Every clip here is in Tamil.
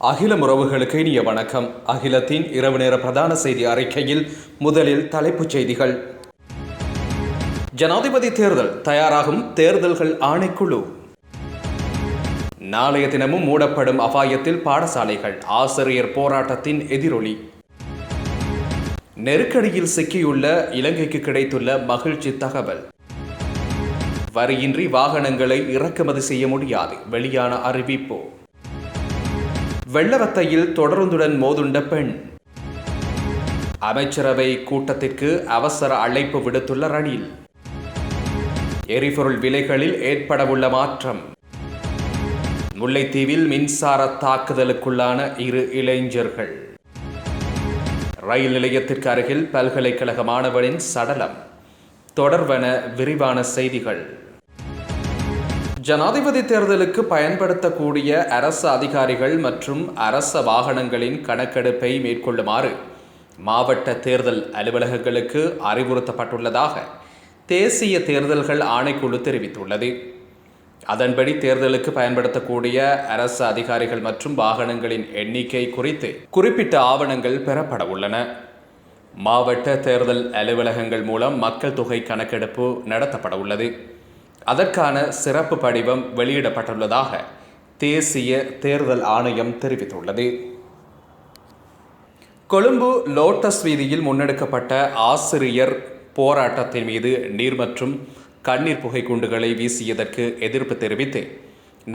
அகில உறவுகளுக்கு இனிய வணக்கம். அகிலத்தின் இரவு நேர பிரதான செய்தி அறிக்கையில் முதலில் தலைப்புச் செய்திகள். ஜனாதிபதி தேர்தல் தயாராகும் தேர்தல்கள் ஆணைக்குழு. நாளைய தினமும் மூடப்படும் அபாயத்தில் பாடசாலைகள் ஆசிரியர் போராட்டத்தின் எதிரொலி. நெருக்கடியில் சிக்கியுள்ள இலங்கைக்கு கிடைத்துள்ள மகிழ்ச்சி தகவல். வரியின்றி வாகனங்களை இறக்குமதி செய்ய முடியாது. வெளியான அறிவிப்பு. வெள்ளவத்தையில் தொடருந்துடன் மோதுண்ட பெண். அமைச்சரவை கூட்டத்திற்கு அவசர அழைப்பு விடுத்துள்ள ரணில். எரிபொருள் விலைகளில் ஏற்படவுள்ள மாற்றம். முல்லைத்தீவில் மின்சார தாக்குதலுக்குள்ளான இரு இளைஞர்கள். ரயில் நிலையத்திற்கு அருகில் பல்கலைக்கழக மாணவனின் சடலம். தொடர்வன விரிவான செய்திகள். ஜனாதிபதி தேர்தலுக்கு பயன்படுத்தக்கூடிய அரசு அதிகாரிகள் மற்றும் அரச வாகனங்களின் கணக்கெடுப்பை மேற்கொள்ளுமாறு மாவட்ட தேர்தல் அலுவலகங்களுக்கு அறிவுறுத்தப்பட்டுள்ளதாக தேசிய தேர்தல்கள் ஆணைக்குழு தெரிவித்துள்ளது. அதன்படி தேர்தலுக்கு பயன்படுத்தக்கூடிய அரசு அதிகாரிகள் மற்றும் வாகனங்களின் எண்ணிக்கை குறித்து குறிப்பிட்ட ஆவணங்கள் பெறப்பட உள்ளன. மாவட்ட தேர்தல் அலுவலகங்கள் மூலம் மக்கள் தொகை கணக்கெடுப்பு நடத்தப்பட உள்ளது. அதற்கான சிறப்பு படிவம் வெளியிடப்பட்டுள்ளதாக தேசிய தேர்தல் ஆணையம் தெரிவித்துள்ளது. கொழும்பு லோட்டஸ் வீதியில் முன்னெடுக்கப்பட்ட ஆசிரியர் போராட்டத்தின் மீது நீர் மற்றும் கண்ணீர் புகை குண்டுகளை வீசியதற்கு எதிர்ப்பு தெரிவித்து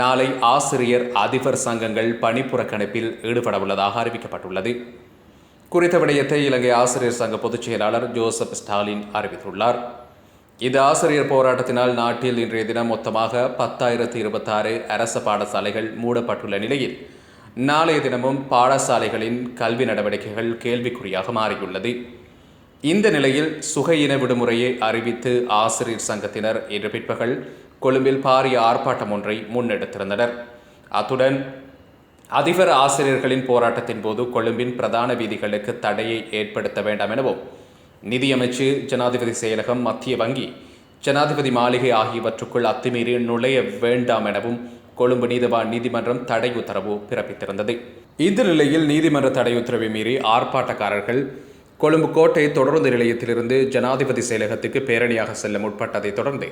நாளை ஆசிரியர் அதிபர் சங்கங்கள் பணிப்புறக்கணிப்பில் ஈடுபட உள்ளதாக அறிவிக்கப்பட்டுள்ளது. குறித்த விடயத்தை இலங்கை ஆசிரியர் சங்க பொதுச் செயலாளர் ஜோசப் ஸ்டாலின் அறிவித்துள்ளார். இந்த ஆசிரியர் போராட்டத்தினால் நாட்டில் இன்றைய தினம் மொத்தமாக பத்தாயிரத்து இருபத்தாறு அரசு பாடசாலைகள் மூடப்பட்டுள்ள நிலையில் நாளைய தினமும் பாடசாலைகளின் கல்வி நடவடிக்கைகள் கேள்விக்குறியாக மாறியுள்ளது. இந்த நிலையில் சுகையின விடுமுறையை அறிவித்து ஆசிரியர் சங்கத்தினர் இன்று பிற்பகல் கொழும்பில் பாரிய ஆர்ப்பாட்டம் ஒன்றை முன்னெடுத்திருந்தனர். அத்துடன் அதிபர் ஆசிரியர்களின் போராட்டத்தின் போது கொழும்பின் பிரதான வீதிகளுக்கு தடையை ஏற்படுத்த வேண்டாம் எனவும் நிதியமைச்சு ஜனாதிபதி செயலகம் மத்திய வங்கி ஜனாதிபதி மாளிகை ஆகியவற்றுக்குள் அத்துமீறி நுழைய வேண்டாம் எனவும் கொழும்பு நீதிவான் நீதிமன்றம் தடை உத்தரவு பிறப்பித்திருந்தது. இந்த நிலையில் நீதிமன்ற தடை உத்தரவை மீறி ஆர்ப்பாட்டக்காரர்கள் கொழும்பு கோட்டை தொடர்ந்து நிலையத்திலிருந்து ஜனாதிபதி செயலகத்துக்கு பேரணியாக செல்ல முற்பட்டதைத் தொடர்ந்து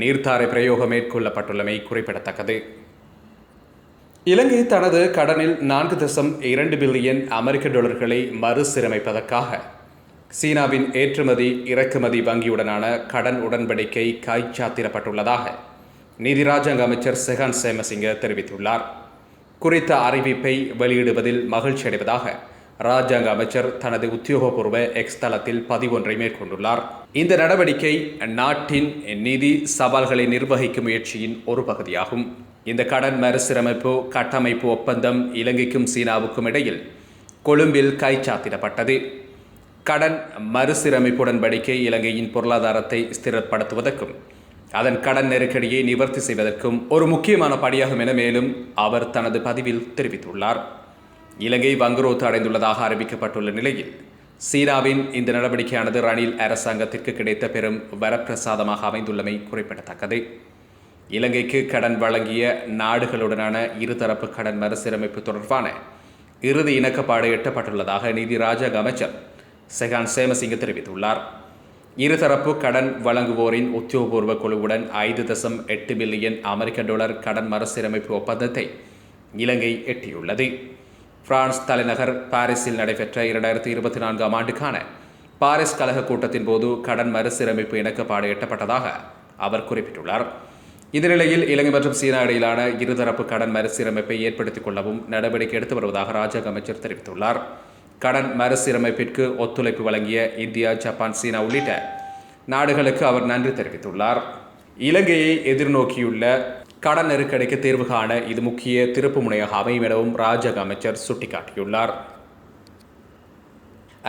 நீர்த்தாரை பிரயோகம் மேற்கொள்ளப்பட்டுள்ளமை குறிப்பிடத்தக்கது. இலங்கை தனது கடனில் நான்கு தசம் இரண்டு பில்லியன் அமெரிக்க டாலர்களை மறுசீரமைப்பதற்காக சீனாவின் ஏற்றுமதி இறக்குமதி வங்கியுடனான கடன் உடன்படிக்கை கைச்சாத்திடப்பட்டுள்ளதாக நிதி ராஜாங்க அமைச்சர் செகான் சேமசிங்க தெரிவித்துள்ளார். குறித்த அறிவிப்பை வெளியிடுவதில் மகிழ்ச்சி அடைவதாக ராஜாங்க அமைச்சர் தனது உத்தியோகபூர்வ எக்ஸ் தளத்தில் பதிவொன்றை மேற்கொண்டுள்ளார். இந்த நடவடிக்கை நாட்டின் நிதி சவால்களை நிர்வகிக்கும் முயற்சியின் ஒரு பகுதியாகும். இந்த கடன் மறுசீரமைப்பு கட்டமைப்பு ஒப்பந்தம் இலங்கைக்கும் சீனாவுக்கும் இடையில் கொழும்பில் கைச்சாத்திடப்பட்டது கடன் மறுசீரமைப்பு உடன்படிக்கை இலங்கையின் பொருளாதாரத்தை ஸ்திரப்படுத்துவதற்கும் அதன் கடன் நெருக்கடியை நிவர்த்தி செய்வதற்கும் ஒரு முக்கியமான படியாகும் என மேலும் அவர் தனது பதிவில் தெரிவித்துள்ளார். இலங்கை வங்குரோத்து அடைந்துள்ளதாக அறிவிக்கப்பட்டுள்ள நிலையில் சீனாவின் இந்த நடவடிக்கையானது ரணில் அரசாங்கத்திற்கு கிடைத்த பெரும் வரப்பிரசாதமாக அமைந்துள்ளமை குறிப்பிடத்தக்கது. இலங்கைக்கு கடன் வழங்கிய நாடுகளுடனான இருதரப்பு கடன் மறுசீரமைப்பு தொடர்பான இறுதி இணக்கப்பாடு எட்டப்பட்டுள்ளதாக நிதி ராஜாங்க அமைச்சர் செகான் சேமசிங்க தெரிவித்துள்ளார். இருதரப்பு கடன் வழங்குவோரின் உத்தியோகபூர்வ குழுவுடன் ஐந்து தசம் எட்டு பில்லியன் அமெரிக்க டாலர் கடன் மறுசீரமைப்பு ஒப்பந்தத்தை இலங்கை எட்டியுள்ளது. பிரான்ஸ் தலைநகர் பாரிஸில் நடைபெற்ற இரண்டாயிரத்தி இருபத்தி நான்காம் ஆண்டுக்கான பாரிஸ் கழக கூட்டத்தின் போது கடன் மறுசீரமைப்பு இணக்கப்பாடு எட்டப்பட்டதாக அவர் குறிப்பிட்டுள்ளார். இந்த நிலையில் இலங்கை மற்றும் சீனா இடையிலான இருதரப்பு கடன் மறுசீரமைப்பை ஏற்படுத்திக் கொள்ளவும் நடவடிக்கை எடுத்து வருவதாக ராஜாங்க அமைச்சர் தெரிவித்துள்ளார். கடன் மறுசீரமைப்பிற்கு ஒத்துழைப்பு வழங்கிய இந்தியா ஜப்பான் சீனா உள்ளிட்ட நாடுகளுக்கு அவர் நன்றி தெரிவித்துள்ளார். இலங்கையை எதிர்நோக்கியுள்ள கடன் நெருக்கடிக்கு தீர்வு காண இது முக்கிய திருப்பு முனையாக அமையும் எனவும் ராஜக அமைச்சர் சுட்டிக்காட்டியுள்ளார்.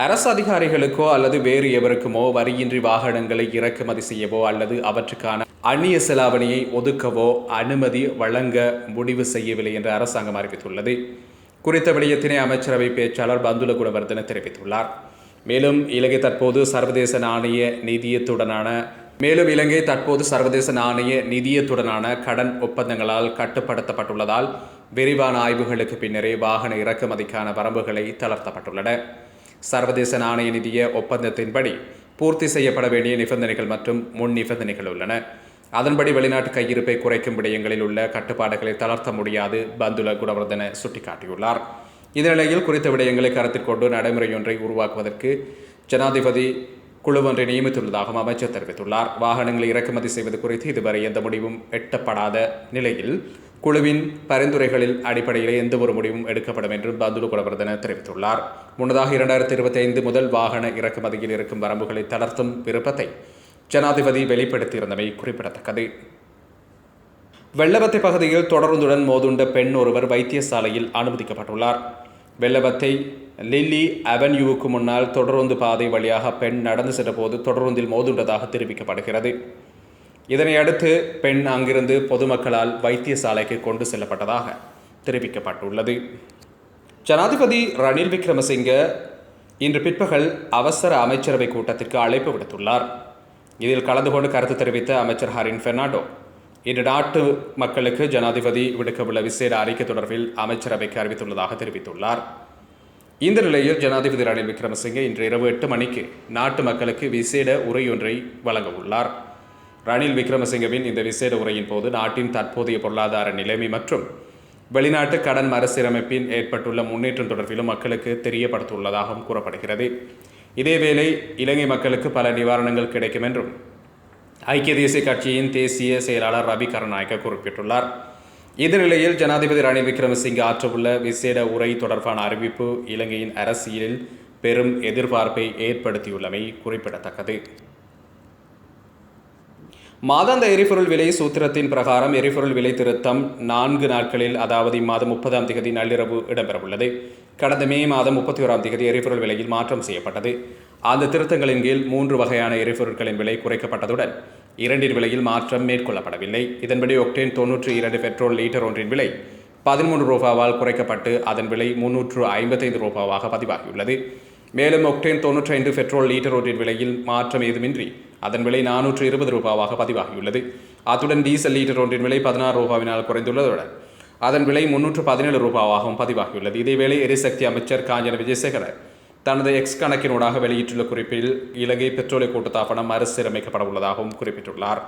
அரசு அதிகாரிகளுக்கோ அல்லது வேறு எவருக்குமோ வரியின்றி வாகனங்களை இறக்குமதி செய்யவோ அல்லது அவற்றுக்கான அந்நிய செலாவணியை ஒதுக்கவோ அனுமதி வழங்க முடிவு செய்யவில்லை என்று அரசாங்கம் அறிவித்துள்ளது. குறித்த விடயத்தினை அமைச்சரவை பேச்சாளர் பந்துல குணவர்தன தெரிவித்துள்ளார். மேலும் இலங்கை தற்போது சர்வதேச நாணய நிதியத்துடனான மேலும் இலங்கை தற்போது சர்வதேச நாணய நிதியத்துடனான கடன் ஒப்பந்தங்களால் கட்டுப்படுத்தப்பட்டுள்ளதால் விரிவான ஆய்வுகளுக்கு பின்னரே வாகன இறக்குமதிக்கான வரம்புகளை தளர்த்தப்பட்டுள்ளன. சர்வதேச நாணய நிதிய ஒப்பந்தத்தின்படி பூர்த்தி செய்யப்பட வேண்டிய நிபந்தனைகள் மற்றும் முன் நிபந்தனைகள் உள்ளன. அதன்படி வெளிநாட்டு கையிருப்பை குறைக்கும் விடயங்களில் உள்ள கட்டுப்பாடுகளை தளர்த்த முடியாது பந்துல குணவர்தன சுட்டிக்காட்டியுள்ளார். இந்நிலையில் குறித்த விடயங்களை கருத்தில் கொண்டு நடைமுறையொன்றை உருவாக்குவதற்கு ஜனாதிபதி குழுவொன்றை நியமித்துள்ளதாகவும் அமைச்சர் தெரிவித்துள்ளார். வாகனங்களை இறக்குமதி செய்வது குறித்து இதுவரை எந்த முடிவும் எட்டப்படாத நிலையில் குழுவின் பரிந்துரைகளில் அடிப்படையில் எந்த ஒரு முடிவும் எடுக்கப்படும் என்று பந்துலு குணவர்தன தெரிவித்துள்ளார். முன்னதாக இரண்டாயிரத்தி இருபத்தி ஐந்து முதல் வாகன இறக்குமதியில் இருக்கும் வரம்புகளை தளர்த்தும் விருப்பத்தை ஜனாதிபதி வெளிப்படுத்தியிருந்தமை குறிப்பிடத்தக்கது. வெள்ளவத்தை பகுதியில் தொடர்ந்துடன் மோதுண்ட பெண் ஒருவர் வைத்தியசாலையில் அனுமதிக்கப்பட்டுள்ளார். வெள்ளவத்தை லில்லி அவென்யூவுக்கு முன்னால் தொடருந்து பாதை வழியாக பெண் நடந்து சென்றபோது தொடருந்தில் மோதுண்டதாக தெரிவிக்கப்படுகிறது. இதனை அடுத்து பெண் அங்கிருந்து பொதுமக்களால் வைத்தியசாலைக்கு கொண்டு செல்லப்பட்டதாக தெரிவிக்கப்பட்டுள்ளது. ஜனாதிபதி ரணில் விக்ரமசிங்க இன்று பிற்பகல் அவசர அமைச்சரவை கூட்டத்திற்கு அழைப்பு விடுத்துள்ளார். இதில் கலந்து கொண்டு கருத்து தெரிவித்த அமைச்சர் ஹரின் பெர்னாண்டோ இன்று நாட்டு மக்களுக்கு ஜனாதிபதி விடுக்கவுள்ள விசேட அறிக்கை தொடர்பில் அமைச்சரவைக்கு அறிவித்துள்ளதாக தெரிவித்துள்ளார். இந்த நிலையில் ஜனாதிபதி ரணில் விக்ரமசிங்கே இன்று இரவு எட்டு மணிக்கு நாட்டு மக்களுக்கு விசேட உரையொன்றை வழங்க உள்ளார் ரணில் விக்ரமசிங்கவின் இந்த விசேட உரையின் போது நாட்டின் தற்போதைய பொருளாதார நிலைமை மற்றும் வெளிநாட்டு கடன் மறுசீரமைப்பின் ஏற்பட்டுள்ள முன்னேற்றம் தொடர்பிலும் மக்களுக்கு தெரியப்படுத்தியுள்ளதாகவும் கூறப்படுகிறது. இதேவேளை இலங்கை மக்களுக்கு பல நிவாரணங்கள் கிடைக்கும் என்றும் ஐக்கிய தேசிய கட்சியின் தேசிய செயலாளர் ரவி கருநாயக்க குறிப்பிட்டுள்ளார். இந்த நிலையில் ஜனாதிபதி ரணில் விக்ரமசிங்கே ஆற்றவுள்ள விசேட உரை தொடர்பான அறிவிப்பு இலங்கையின் அரசியலில் பெரும் எதிர்பார்ப்பை ஏற்படுத்தியுள்ளமை குறிப்பிடத்தக்கது. மாதாந்த எரிபொருள் விலை சூத்திரத்தின் பிரகாரம் எரிபொருள் விலை திருத்தம் நான்கு நாட்களில் அதாவது இம்மாதம் முப்பதாம் தேதி நள்ளிரவு இடம்பெறவுள்ளது. கடந்த மே மாதம் முப்பத்தி ஓராம் தேதி எரிபொருள் விலையில் மாற்றம் செய்யப்பட்டது. அந்த திருத்தங்களின் கீழ் மூன்று வகையான எரிபொருட்களின் விலை குறைக்கப்பட்டதுடன் இரண்டின் விலையில் மாற்றம் மேற்கொள்ளப்படவில்லை. இதன்படி ஒக்டேன் தொன்னூற்றி இரண்டு பெட்ரோல் லீட்டர் ஒன்றின் விலை பதிமூன்று ரூபாவால் குறைக்கப்பட்டு அதன் விலை முன்னூற்று ஐம்பத்தைந்து ரூபாவாக பதிவாகியுள்ளது. மேலும் ஒக்டேன் தொன்னூற்றி ஐந்து பெட்ரோல் லீட்டர் ஒன்றின் விலையில் மாற்றம் ஏதுமின்றி அதன் விலை நானூற்று இருபது ரூபாவாக பதிவாகியுள்ளது. அத்துடன் டீசல் லீட்டர் ஒன்றின் விலை பதினாறு ரூபாவினால் குறைந்துள்ளதுடன் அதன் விலை முன்னூற்று பதினேழு ரூபாவாகவும் பதிவாகியுள்ளது. இதேவேளை எரிசக்தி அமைச்சர் காஞ்சன விஜயசேகர தனது எக்ஸ் கணக்கினூடாக வெளியிட்டுள்ள குறிப்பில் இலங்கை பெட்ரோலிய கூட்டுத்தாபனம் மறுசீரமைக்கப்பட உள்ளதாகவும் குறிப்பிட்டுள்ளார்.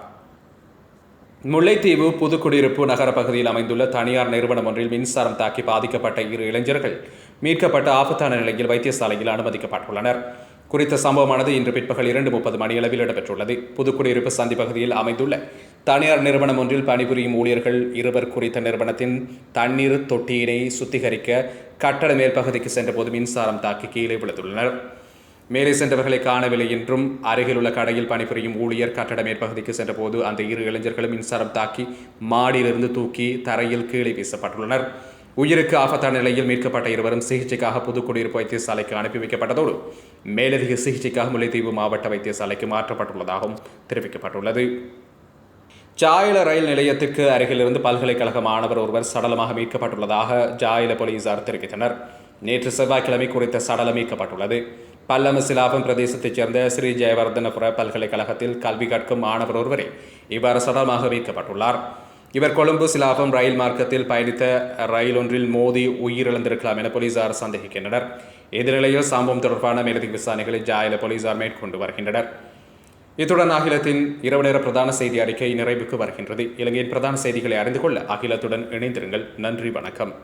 முல்லைத்தீவு புதுக்குடியிருப்பு நகர பகுதியில் அமைந்துள்ள தனியார் நிறுவனம் ஒன்றில் மின்சாரம் தாக்கி பாதிக்கப்பட்ட இரு இளைஞர்கள் மீட்கப்பட்ட ஆபத்தான நிலையில் வைத்தியசாலையில் அனுமதிக்கப்பட்டுள்ளனர். குறித்த சம்பவமானது இன்று பிற்பகல் இரண்டு முப்பது மணியளவில் இடம்பெற்றுள்ளது. புதுக்குடியிருப்பு சந்தி பகுதியில் அமைந்துள்ள தனியார் நிறுவனம் ஒன்றில் பணிபுரியும் ஊழியர்கள் இருவர் குறித்த நிறுவனத்தின் தண்ணீர் தொட்டியினை சுத்திகரிக்க கட்டட மேற்பகுதிக்கு சென்றபோது மின்சாரம் தாக்கி கீழே விழுந்துள்ளனர். மேலே சென்றவர்களை காணவில்லை என்றும் அருகிலுள்ள கடையில் பணிபுரியும் ஊழியர் கட்டட மேற்பகுதிக்கு சென்றபோது அந்த இரு இளைஞர்களும் மின்சாரம் தாக்கி மாடியிலிருந்து தூக்கி தரையில் கீழே வீசப்பட்டுள்ளனர். உயிருக்கு ஆபத்தான நிலையில் மீட்கப்பட்ட இருவரும் சிகிச்சைக்காக புதுக்குடியிருப்பு வைத்தியசாலைக்கு அனுப்பி வைக்கப்பட்டதோடு மேலதிக சிகிச்சைக்காக முல்லைத்தீவு மாவட்ட வைத்தியசாலைக்கு மாற்றப்பட்டுள்ளதாகவும் தெரிவிக்கப்பட்டுள்ளது. ஜாயில ரயில் நிலையத்திற்கு அருகிலிருந்து பல்கலைக்கழக மாணவர் ஒருவர் சடலமாக மீட்கப்பட்டுள்ளதாக ஜாயில போலீசார் தெரிவித்தனர். நேற்று செவ்வாய்க்கிழமை குறித்த சடலம் மீட்கப்பட்டுள்ளது. பல்லம சிலாபம் பிரதேசத்தைச் சேர்ந்த ஸ்ரீ ஜெயவர்தனபுர பல்கலைக்கழகத்தில் கல்வி கற்கும் மாணவர் ஒருவரே இவ்வாறு சடலமாக மீட்கப்பட்டுள்ளார். இவர் கொழும்பு சிலாபம் ரயில் மார்க்கத்தில் பயணித்த ரயில் ஒன்றில் மோதி உயிரிழந்திருக்கலாம் என போலீசார் சந்தேகிக்கின்றனர். இந்நிலையில் சம்பவம் தொடர்பான மேலதிக விசாரணைகளை ஜாயில போலீசார் மேற்கொண்டு வருகின்றனர். இத்துடன் அகிலத்தின் இரவு நேர பிரதான செய்தி அறிக்கை நிறைவுக்கு வருகின்றது. இலங்கையின் பிரதான செய்திகளை அறிந்து கொள்ள அகிலத்துடன் இணைந்திருங்கள். நன்றி வணக்கம்.